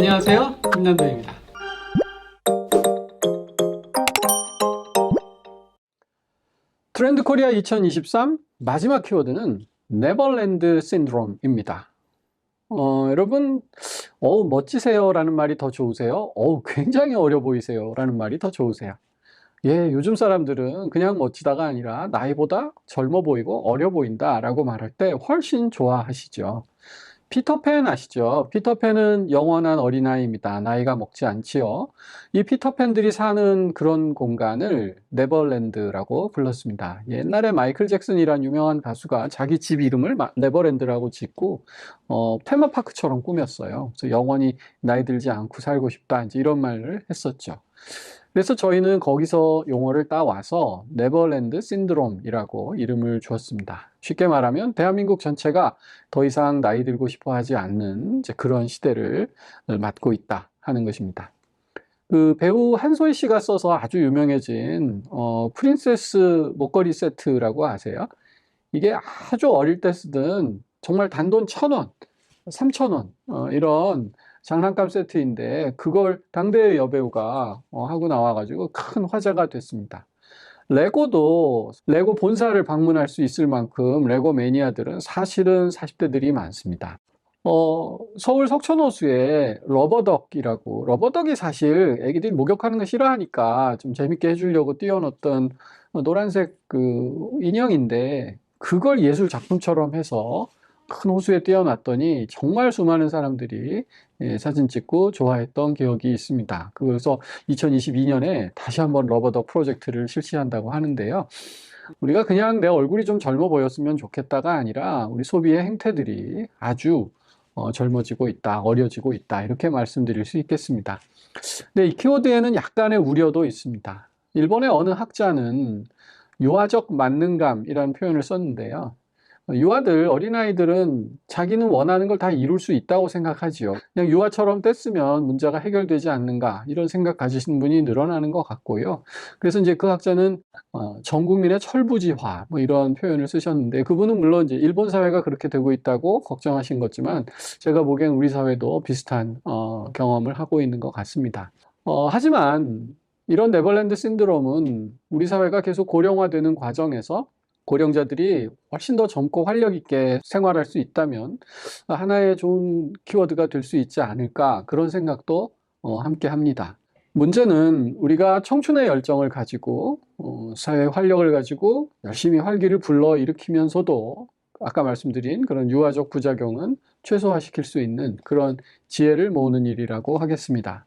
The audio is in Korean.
안녕하세요. 김남도입니다. 트렌드 코리아 2023 마지막 키워드는 네버랜드 신드롬입니다. 어, 여러분, 어우, 멋지세요 라는 말이 더 좋으세요? 어우, 굉장히 어려 보이세요 라는 말이 더 좋으세요? 예, 요즘 사람들은 그냥 멋지다가 아니라 나이보다 젊어 보이고 어려 보인다 라고 말할 때 훨씬 좋아하시죠. 피터팬 아시죠? 피터팬은 영원한 어린아이입니다. 나이가 먹지 않지요. 이 피터팬들이 사는 그런 공간을 네버랜드라고 불렀습니다. 옛날에 마이클 잭슨이란 유명한 가수가 자기 집 이름을 마- 네버랜드라고 짓고 어, 테마파크처럼 꾸몄어요. 그래서 영원히 나이 들지 않고 살고 싶다. 이제 이런 말을 했었죠. 그래서 저희는 거기서 용어를 따와서 네버랜드 신드롬이라고 이름을 주었습니다. 쉽게 말하면 대한민국 전체가 더 이상 나이 들고 싶어 하지 않는 그런 시대를 맞고 있다 하는 것입니다. 그 배우 한소희 씨가 써서 아주 유명해진 어, 프린세스 목걸이 세트라고 아세요? 이게 아주 어릴 때 쓰던 정말 단돈 천 원, 삼천 원 어, 이런 장난감 세트인데 그걸 당대의 여배우가 어, 하고 나와가지고 큰 화제가 됐습니다. 레고도 레고 본사를 방문할 수 있을 만큼 레고 매니아들은 사실은 40대들이 많습니다. 어, 서울 석촌호수에 러버덕이라고 러버덕이 사실 애기들이 목욕하는 거 싫어하니까 좀 재밌게 해주려고 띄워놓던 노란색 그 인형인데 그걸 예술 작품처럼 해서 큰 호수에 띄워놨더니 정말 수많은 사람들이 예, 사진 찍고 좋아했던 기억이 있습니다. 그래서 2022년에 다시 한번 러버덕 프로젝트를 실시한다고 하는데요. 우리가 그냥 내 얼굴이 좀 젊어 보였으면 좋겠다가 아니라 우리 소비의 행태들이 아주 어, 젊어지고 있다, 어려지고 있다, 이렇게 말씀드릴 수 있겠습니다. 근데 이 키워드에는 약간의 우려도 있습니다. 일본의 어느 학자는 유아적 만능감이라는 표현을 썼는데요. 유아들, 어린아이들은 자기는 원하는 걸 다 이룰 수 있다고 생각하지요. 그냥 유아처럼 뗐으면 문제가 해결되지 않는가, 이런 생각 가지신 분이 늘어나는 것 같고요. 그래서 이제 그 학자는 어, 전 국민의 철부지화, 뭐 이런 표현을 쓰셨는데, 그분은 물론 이제 일본 사회가 그렇게 되고 있다고 걱정하신 거지만, 제가 보기엔 우리 사회도 비슷한 어, 경험을 하고 있는 것 같습니다. 어, 하지만 이런 네버랜드 신드롬은 우리 사회가 계속 고령화되는 과정에서 고령자들이 훨씬 더 젊고 활력 있게 생활할 수 있다면 하나의 좋은 키워드가 될 수 있지 않을까 그런 생각도 어, 함께 합니다. 문제는 우리가 청춘의 열정을 가지고 어, 사회 활력을 가지고 열심히 활기를 불러 일으키면서도 아까 말씀드린 그런 유아적 부작용은 최소화시킬 수 있는 그런 지혜를 모으는 일이라고 하겠습니다.